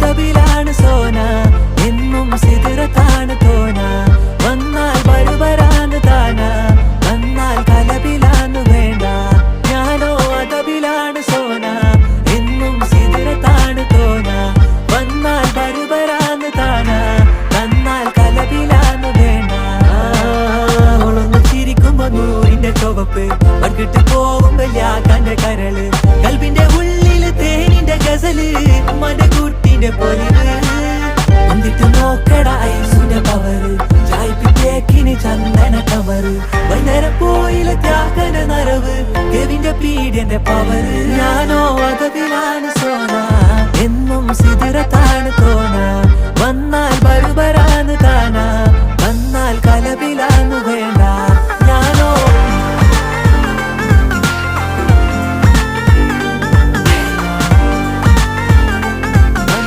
te vi ചന്ദന cover വൈകുന്നേരം പോയിലെ ത്യാഗന നരവ്. കെവിന്റെ പീഡിന്റെ power ഞാനോ അതവിലാണ്